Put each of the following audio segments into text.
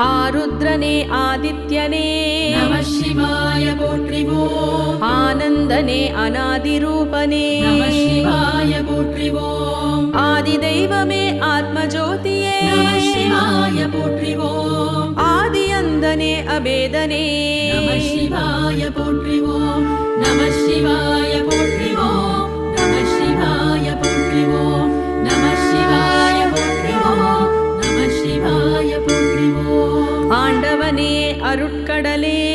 ஆருத்ரனே ஆதித்யனே. சிவாய போற்றிவோம். ஆனந்தனே அநாதிரூபனே சிவாய போற்றிவோம். ஆதி தெய்வமே ஆத்மஜோதியே சிவாய போற்றிவோம். ஆதி அந்தனே அபேதனே சிவாய போற்றிவோம். நம சிவாய போற்றிவோம். நம சிவாய போற்றிவோம். நம சிவாய போற்றிவோம். அருட்கடலே.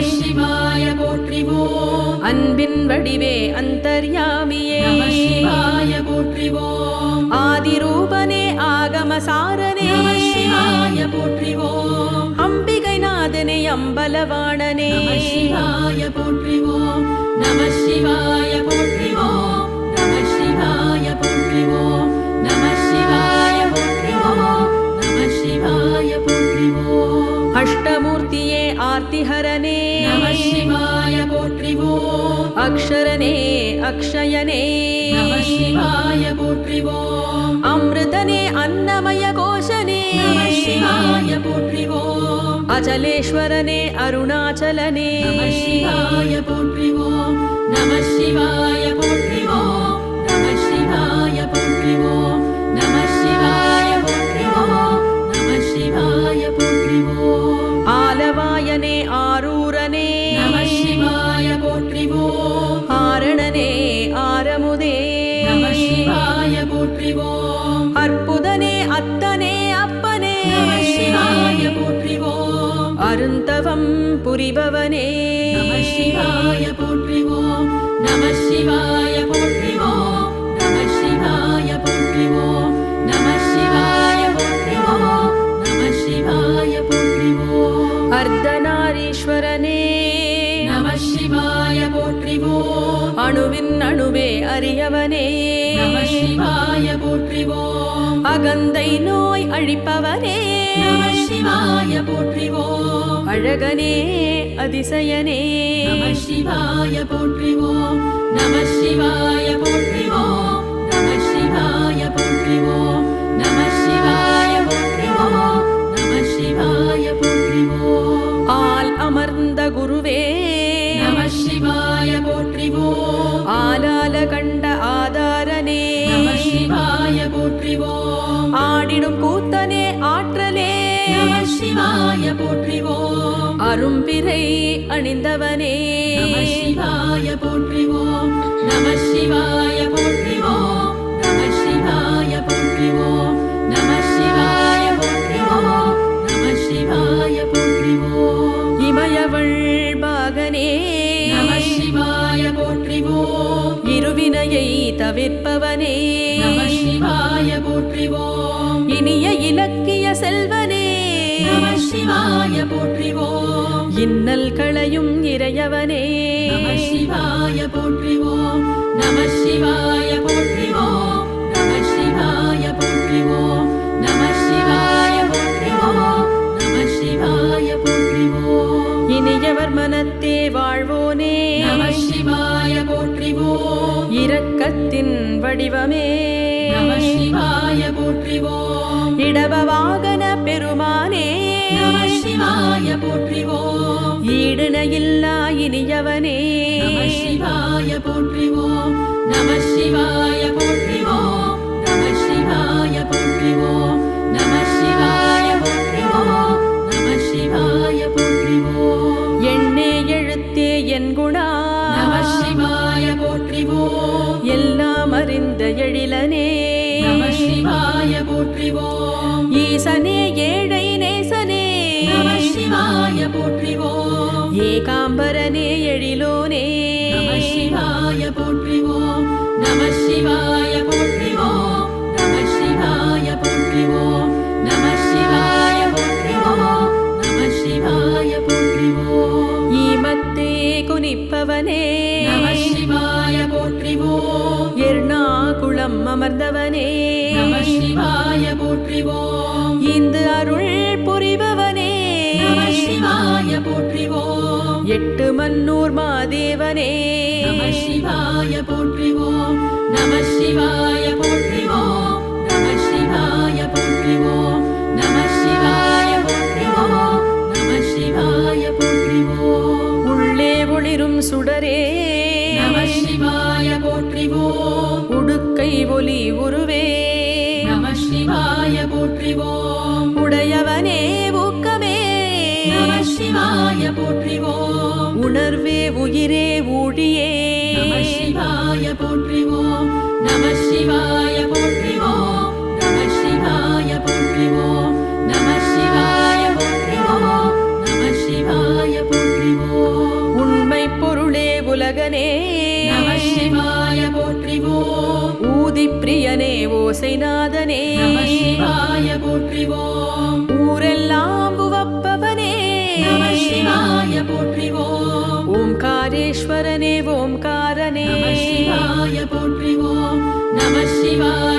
சிவாய போற்றிவோம். அன்பின் வடிவே அந்தர்யாமியே. சிவாய போற்றிவோம். ஆதிரூபனே ஆகமசாரனே. சிவாய போற்றிவோம். அம்பிகைநாதனே அம்பலவாணனே. நம சிவாய போற்றிவோம். நம சிவாய போற்றிவோம். நம சிவாய போற்றிவோம். நம சிவாய போற்றிவோம். நம சிவாய அஷ்டமூர்த்தியே ஆர்த்திஹரனே நம சிவாய போற்றிவோம் அக்ஷரனே அக்ஷயனே சிவாய போற்றிவோம் அமிர்தனே அன்னமய கோஷனே சிவாய போற்றிவோம் அச்சலேஸ்வரனே அருணாச்சலனே சிவாய போற்றிவோம் நம சிவாய போற்றிவோம் நம சிவாய போற்றிவோம் நம சிவாய அர்த்தநாரீஸ்வரனே நம சிவாய போற்றிவோம் அணுவின் அணுவே அறியவனே. நம சிவாய போற்றிவோம் அகந்தை நோய் அழிப்பவனே. நம சிவாய போற்றிவோம் அழகனே அதிசயனே. நம சிவாய போற்றிவோம் நம சிவாய போற்றிவோம் நம சிவாய போற்றிவோம் நம சிவாய போற்றிவோம் நம சிவாய போற்றிவோம் அமர்ந்த குருவே. நம சிவாய போற்றிவோம். ஆலால கண்ட ஆதாரனே. நம சிவாய போற்றிவோம். ஆடிடும் கூத்தனே ஆற்றலே. நம சிவாய போற்றிவோம். அரும்பிரை அணிந்தவனே. நம சிவாய போற்றிவோம். நம சிவாய போற்றிவோம். நம சிவாய போற்றிவோம். நம சிவாய போற்றிவோம். நம சிவாய போற்றிவோம். இருவினையை தவிர்ப்பவனே. சிவாய போற்றிவோம். இனிய இலக்கிய செல்வனே. சிவாய போற்றிவோம். இன்னல் களையும் இறையவனே. சிவாய போற்றிவோம். நம சிவாய போற்றிவோம். நம சிவாய போற்றிவோம். நம சிவாய போற்றிவோம். நம சிவாய போற்றிவோம். இனியவர் மனத்தே வாழ்வோனே இரக்கத்தின் வடிவமே. சிவாய போற்றிவோம். இடப வாகன பெருமானே சிவாய போற்றிவோம். ஈடுணையில்லா இனியவனே. சிவாய போற்றிவோம். நம சிவாய நம சிவாய போற்றிவோம். ஈசனே ஏழை நேசனே. சிவாய போற்றிவோம். ஏகாம்பரனே போற்றிவோம். உடையவனே ஊக்கமே. சிவாய போற்றிவோம். உணர்வே உயிரே ஊழியே. சிவாய போற்றிவோம். நம சிவாய ஊதி பிரியனே ஓசைநாதனே போற்றிவோம் ஊரெல்லாம் சிவாய போற்றிவோம் ஓம்காரேஸ்வரனே ஓம்காரனே போற்றிவோம் நம சிவாய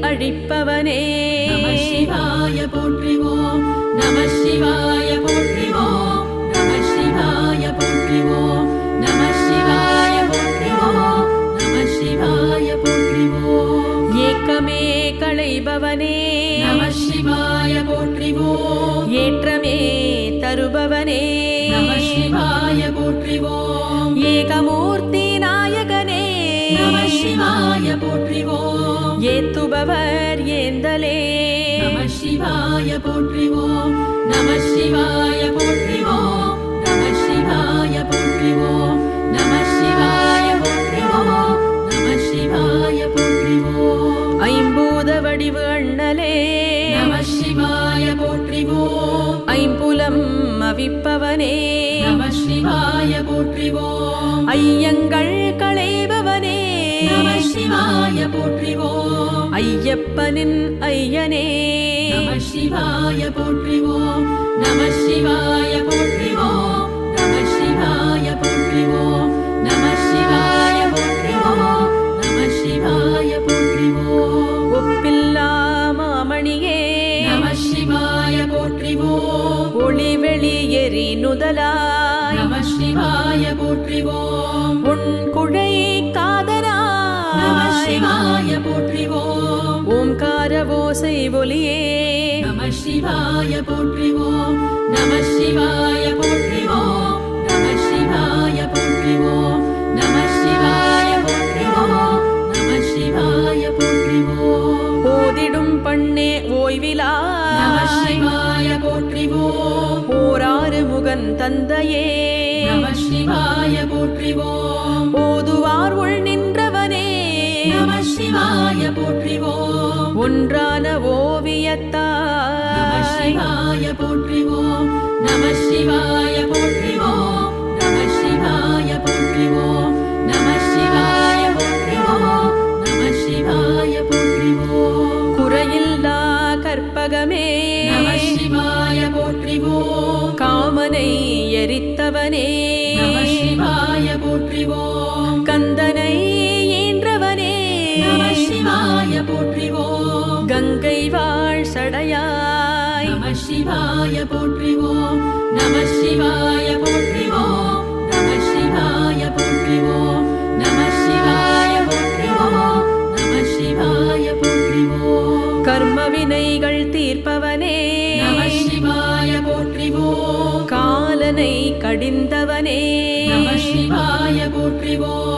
அழிப்பவனே சிவாய போற்றிவோம் நம சிவாய போற்றிவோம் நம சிவாய போற்றிவோம் நம சிவாய போற்றிவோம் நம சிவாய போற்றிவோம். ஏக்கமே களைபவனே. நம சிவாய போற்றிவோம். ஏற்றமே தருபவனே. நம சிவாய போற்றிவோம். நம சிவாய போற்றிவோம். ஏத்துபவர் ஏந்தலே. நம சிவாய போற்றிவோம். நம சிவாய போற்றிவோம். நம சிவாய போற்றிவோம். நம சிவாய போற்றிவோம். நம சிவாய போற்றிவோம். ஐம்பூத வடிவு அண்ணலே. நம சிவாய போற்றிவோம். ஐம்புலம் அவிப்பவனே. நம சிவாய போற்றிவோம். ஐயங்கள் போற்றிவோம். ஐயப்பனின் ஐயனே. நம சிவாய போற்றிவோம். நம சிவாய போற்றிவோம். நம சிவாய போற்றிவோம். பண்ணே ஓய்விலா சிவாய போற்றிவோம் ஓராறு முகன் தந்தையே சிவாய போற்றிவோம் ஓதுவார் உள் நின்றவனே சிவாய போற்றிவோம் ஒன்றான ஓவியத்தாய் சிவாய போற்றிவோம் கற்பகமே சிவாய போற்றிவோம் காமனை எரித்தவனே சிவாய போற்றிவோம் கந்தனை ஈன்றவனே சிவாய போற்றிவோம் கங்கை வாழ் சடையாய் சிவாய போற்றிவோம் வினைகள் தீர்ப்பவனே சிவாய போற்றிவோம் காலனை கடிந்தவனே சிவாய போற்றிவோம்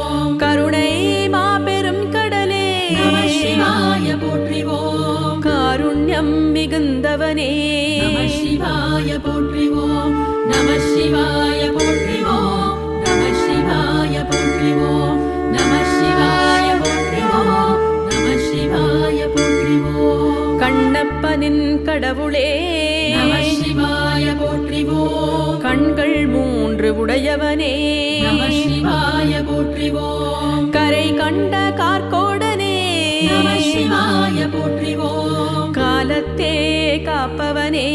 கண்ணப்பனின் கடவுளே சிவாய போற்றிவோம் கண்கள் மூன்று உடையவனே சிவாய போற்றிவோம் கரை கண்ட கார்கோடனே சிவாய போற்றிவோம் காலத்தே காப்பவனே.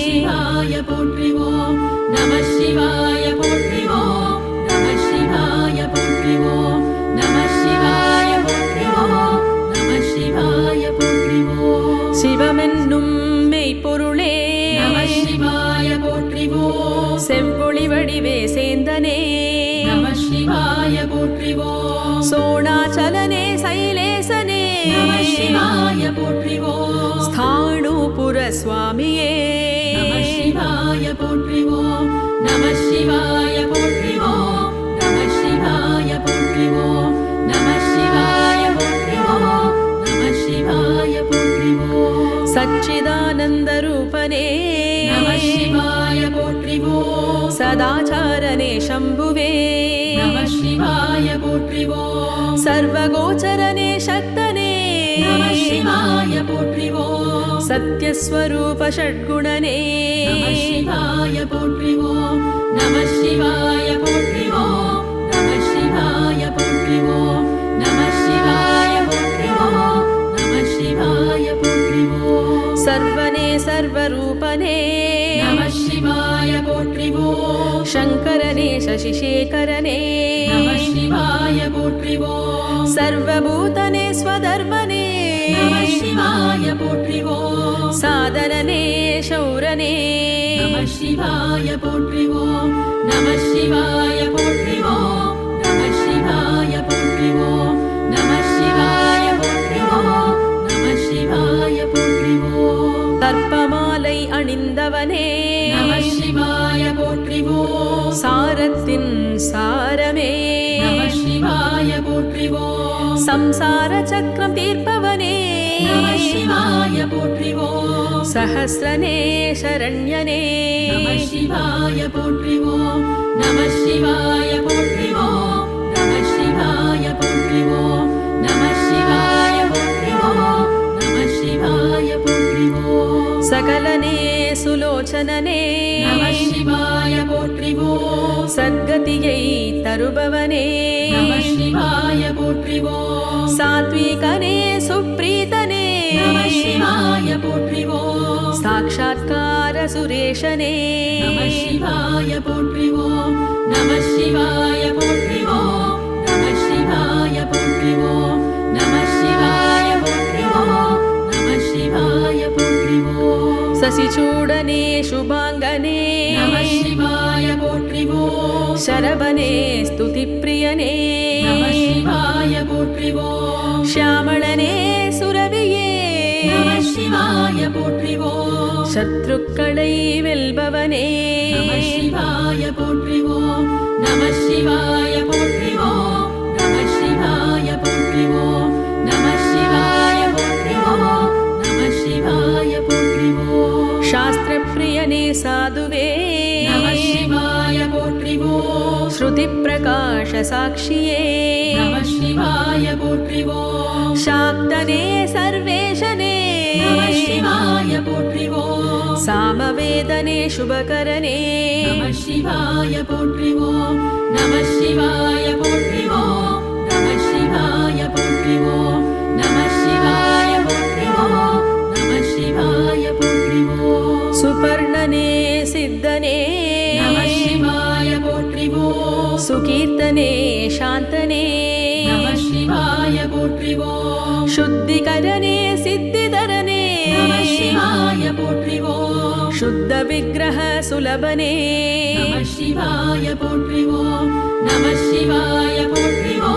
சிவாய போற்றிவோம் சிவமென்னும் மெய்ப்பொருளே சிவாய போற்றிவோம் செவ்வொளி வடிவே சேந்தனே சிவாய போற்றிவோம் சோணாச்சலனே சைலேசனே சிவாய போற்றிவோம் ஸ்தாணூபுர சுவாமியே நம சிவாய போற்றிவோம் நம சிவாய போற்றிவோம் நம சிவாய போற்றிவோம் நம சிவாய போற்றிவோம் சச்சிதானந்த ரூபனே நம िमोत्रिमो सर्वने सर्वरूपने। शङ्करने शशिशेखरने। शिवाय गोत्रिवो सर्वभूतने स्वधर्मे சிவாய போற்றிவோம் சாதனனே சௌரனே சிவாய போற்றிவோம் நம சிவாய போற்றிவோம் நம சிவாய போற்றிவோம் நம சிவாய போற்றிவோம் நம சிவாய போற்றிவோம் கற்பமாலை அணிந்தவனே நம சிவாய போற்றிவோம் சாரத்தின் சாரமே நம சிவாய போற்றிவோம் சம்சார சக்கரம் தீர்ப்பவனே நம சிவாய போற்றிவோம் சஹஸ்ரனே சரண்யனே நம சிவாய போற்றிவோம் நம சிவாய போற்றிவோம் நம சிவாய போற்றிவோம் நம சிவாய போற்றிவோம் நம சிவாய போற்றிவோம் சகலனே சுலோச்சனனே நம சிவாய போற்றிவோம் சத்கதியை தருபவனே நம சிவாய போற்றிவோம் சாத்விகனே शिवाय पोट्रिवो साक्षात्कार सुरेशनेयत्रिवो नमः शिवाय पोट्रिवो नमः शिवाय पोट्रिवो नमः शिवाय पोट्रिवो नमः शिवाय पोट्रिवो शशिचूडने शुभाङ्गने। शिवाय पोट्रिवो शरभणे स्तुतिप्रियने। शिवाय पोट्रिवो श्यामणने சிவாய போற்றிவோம். சத்ருக்களை வெல்பவனே. சிவாய போற்றிவோம். நம சிவாய போற்றிவோம். நம சிவாய போற்றிவோம். நம சிவாய போற்றிவோம். நம சிவாய போற்றிவோம். சாஸ்திரப்பிரியனே சாதுவே. நம சிவாய போற்றிவோம். ஸ்ருதி பிரகாஷ சாட்சியே நம சிவாய போற்றிவோம். சாக்தனே சர்வேஷனே शिवाय िवो सामवेदने शुभकरणे। नमः शिवाय गोत्रिवो नमः नमः शिवाय गोत्रिवो नमः शिवाय पोट्रिवो। नमः शिवाय शिवायत्रिवो सुपर्णने सिद्धनेत्रिवो सुकीर्तने शान्तने। नमः शिवाय गोत्रिवो शुद्धिकरणे सिद्धि। शिवाय पोट्रिवो शुद्ध विग्रह सुलभने। शिवाय पोट्रिवो नमः शिवाय पोट्रिवो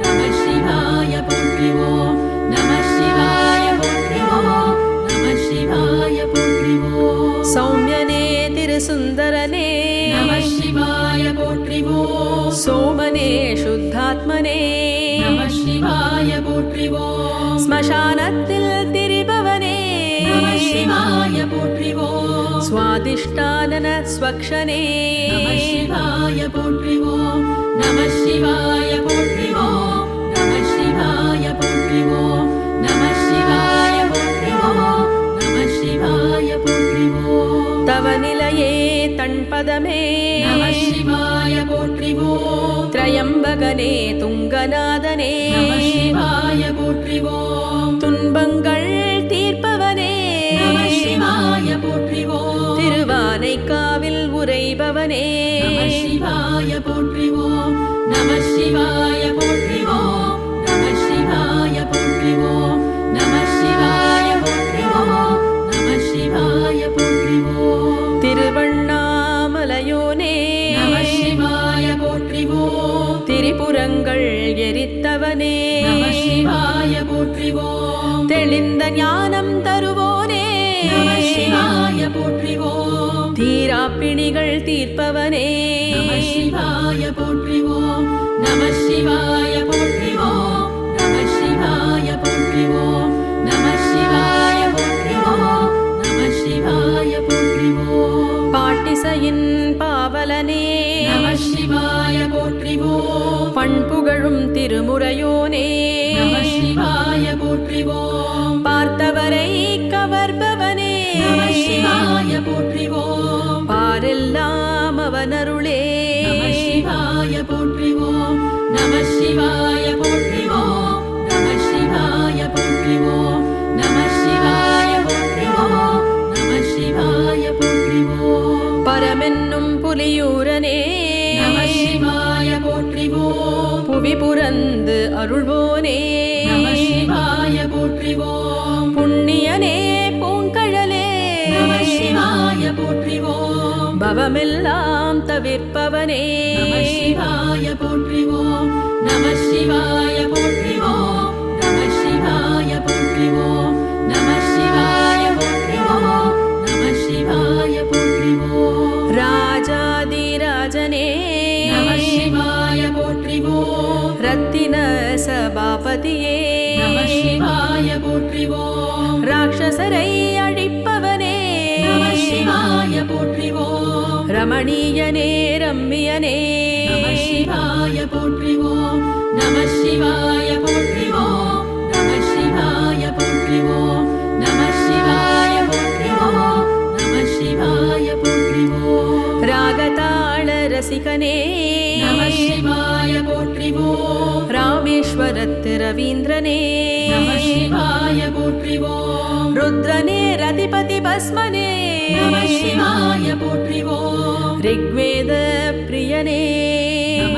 नमः शिवाय पोट्रिवो नमः शिवाय पोट्रिवो नमः शिवाय पोट्रिवो सौम्यने तिरुसुन्दरने। शिवाय पोट्रिवो सोमने शुद्धात्मने। नमः शिवाय पोट्रिवो गोत्रिवो तिरिव शिवाय पोट्रिवो स्वादिष्टानन स्वक्षणे शिवाय पोट्रिवो नमः शिवाय पोट्रिवो नमः शिवाय पोट्रिवो नमः शिवाय पोट्रिवो नमः शिवाय पोट्रिवो तव निलये तण्पदमे नमः शिवाय पोट्रिवो त्रयम्बगने तुङ्गना போற்றிவோம். தீரா பிணிகள் தீர்ப்பவனே. சிவாய போற்றிவோம். நம சிவாய போற்றிவோம். நம சிவாய போற்றிவோம். நம சிவாய போற்றிவோம். நம சிவாய போற்றிவோம். பாட்டிசையின் பாவலனே. நம சிவாய போற்றிவோம். பண்புகழும் திருமுறையோனே. நம சிவாய போற்றிவோம். பார்த்தவரை கவர்பவனே. போற்றிவோம். பாரெல்லாம் அவனருளே சிவாய போற்றிவோம். நம சிவாய போற்றிவோம். நம சிவாய போற்றிவோம். நம சிவாய போற்றிவோம். நம சிவாய போற்றிவோம். பரமென்னும் புலியூரனே. நம சிவாய போற்றிவோம். புவி புரந்து அருள்வோனே. நம சிவாய போற்றிவோம். புண்ணியனே. சிவாய போற்றிவோம் பவமெல்லாம் தவிர்ப்பவனே நம சிவாய போற்றிவோம் நம சிவாய போற்றிவோம் நம சிவாய போற்றிவோம் நம சிவாய போற்றிவோம் நம சிவாய போற்றிவோம் ராஜாதிராஜனே நம சிவாய போற்றிவோம் ரத்தின சபாபதியே நம சிவாய போற்றிவோம் ராட்சசரை போற்றிவோம் ரமணீயனே ரம்மியனே நம சிவாய போற்றிவோம் நம சிவாய போற்றிவோம் நம சிவாய போற்றிவோம் நம சிவாய போற்றிவோம் நம சிவாய போற்றிவோம் ராகதாள ரசிகனே நம சிவாய போற்றிவோம் ईश्वरत् रवीन्द्रने शिवाय रुद्रनेरतिपतिभस्मने रुद्रने रतिपति भस्मने।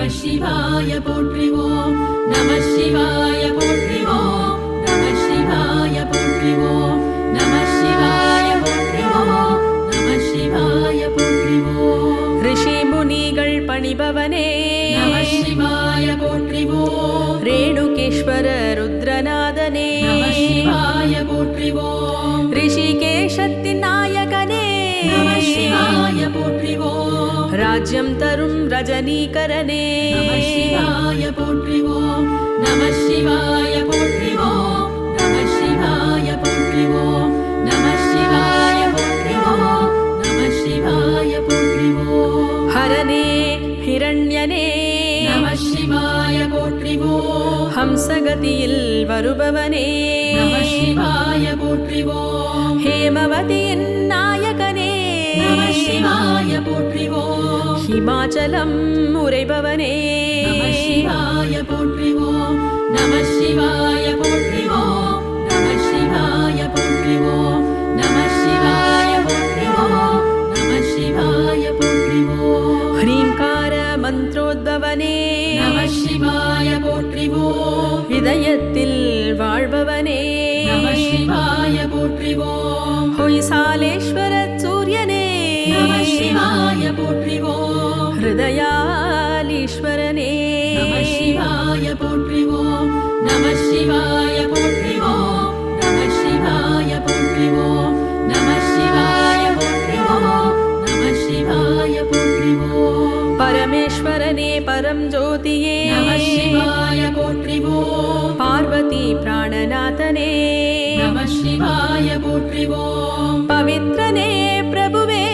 शिवाय गोत्रिवो। नमः शिवाय गोत्रिवो। नमः शिवाय गोत्रिवो। नमः शिवाय शिवायत्रिवो नमः शिवाय நம சிவாய போற்றிவோம். ரிஷிகேஷத்தின் நாயகனே. போற்றிவோம். ராஜ்யம் தரும் ரஜனீகரனே. போற்றிவோம். நம சிவாய போற்றிவோம். நம சிவாய போற்றிவோம். ஹம்சகதியில் வருபவனே. சிவாய போற்றிவோம். ஹேமவதியின் நாயகனே. சிவாய போற்றிவோம். ஹிமாச்சலம் உரைபவனே சிவாய போற்றிவோம் பிராணநாதனே நம சிவாய போற்றிவோம். பவித்ரனே பிரபுவே.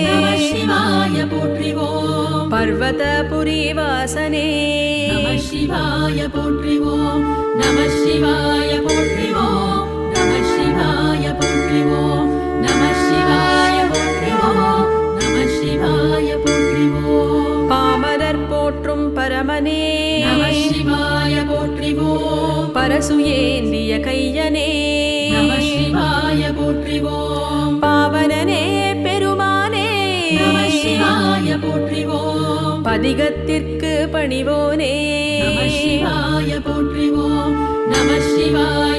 நம சிவாய போற்றிவோம். பர்வதபுரி வாசனே. நம சிவாய போற்றிவோம். நம சிவாய போற்றிவோம். நம சிவாய போற்றிவோம். நம சிவாய போற்றிவோம். நம சிவாய போற்றிவோம். பாமரர் போற்றும் பரமனே. நம சிவாய போற்றிவோம். பரசுயேந்திய கையனே. நம சிவாய போற்றிவோம். பாவனனே பெருமானே. சிவாய போற்றிவோம். பதிகத்திற்கு பணிவோனே. சிவாய போற்றிவோம். நம சிவாய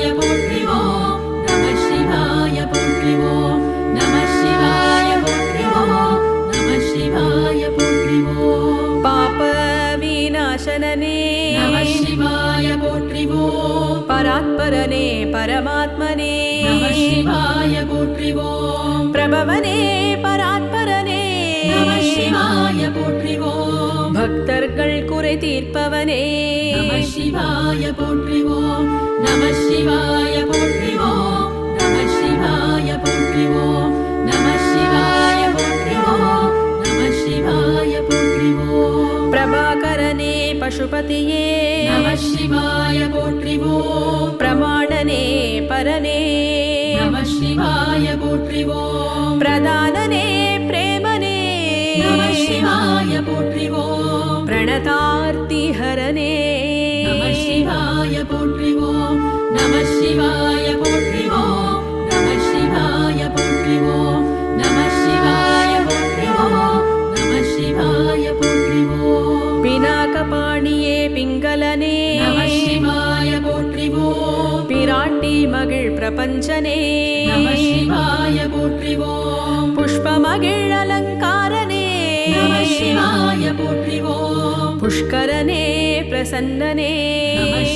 பரமாத்மனே. சிவாய போற்றிவோம். பிரபவனே பராத்பரனே. சிவாய போற்றிவோம். பக்தர்கள் குறை தீர்ப்பவனே. சிவாய போற்றிவோம். நம சிவாய போற்றிவோம். நம சிவாய போற்றிவோம். நம சிவாய போற்றிவோம். நம சிவாய போற்றிவோம். பிரபாகரனே பசுபதியே. நம சிவாய போற்றிவோம். பிரமாணனே பரனே நம சிவாய போற்றிவோம். பிரதானனே பிரேமனே. சிவாய போற்றிவோம். பிரணதார்த்தி நம சிவாய போற்றிவோம். புஷ்பமகிழ் அலங்காரனே. சிவாய போற்றிவோம். புஷ்கரனே பிரசன்னனே.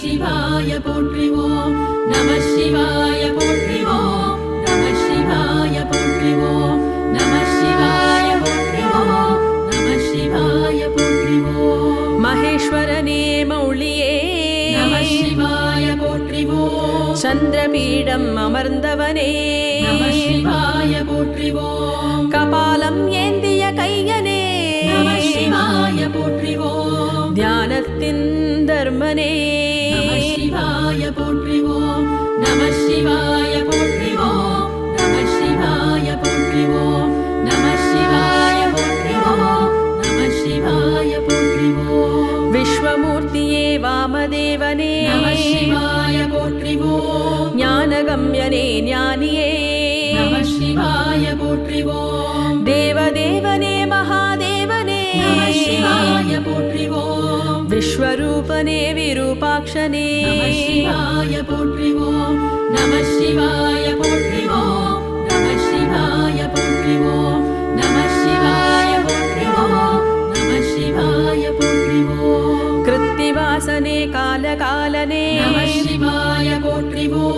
சிவாய போற்றிவோம். நம சிவாய போற்றிவோம். நம சிவாய போற்றிவோம். நம சிவாய देवदेवने महादेवने। विश्वरूपने विरूपाक्षने। शिवाय निव नमः शिवाय पुत्रिवो नमः शिवाय पोत्रिवो नमः शिवाय पोत्रिवो नमः शिवाय पोत्रिवो कृत्तिवासने कालकालने। शिवाय गोत्रिवो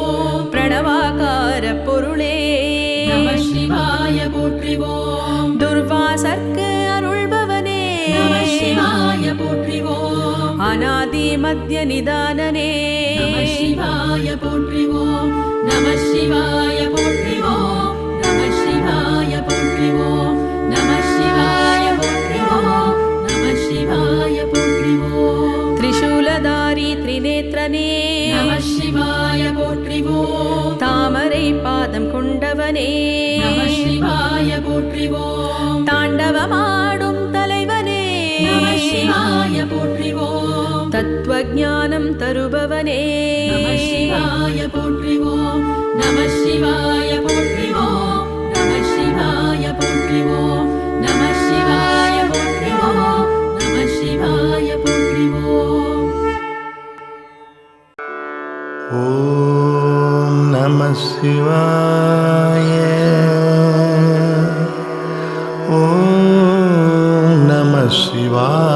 प्रणवाक பொருளே. சிவாய போற்றிவோம். துர்வாசர்க்கு அருள்பவனே. சிவாய போற்றிவோம். அநாதி மத்திய நிதானனே. சிவாய போற்றிவோம். நம சிவாய போற்றிவோம். நம சிவாய போற்றிவோம். நம சிவாய போற்றிவோம். நம சிவாய போற்றிவோம். திரிசூலதாரி சிவாய போற்றிவோம். தாமரை பாதம் கொண்டவனே. சிவாய போற்றிவோம். தாண்டவமாடும் தலைவனே. சிவாய போற்றிவோம். தத்துவஞானம் தருபவனே. சிவாய போற்றிவோம். நம சிவாய शिवाय। ॐ नमः शिवाय